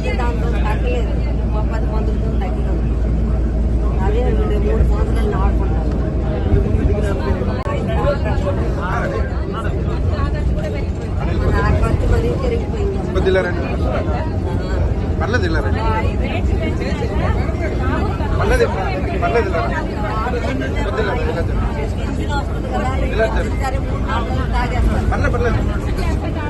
వెళ్తే దాంతో తగ్గలేదు ఉమాపతి మందులతో తగ్గలేదు అదే రెండు మూడు సంవత్సరాలు ఆడుకుంటాను నా ఖర్చు మరీ పెరిగిపోయింది కొద్ది ఇల్లారండి పర్లేదు ఇల్లారండి పర్లేదు పర్లేదు ఇల్లారండి కొద్ది ఇల్లారండి ఇల్లారండి. పెన్షన్ వస్తుంది కదా సరే మూడు నాలుగు రోజులు తాగేస్తాను పర్లేదు పర్లేదు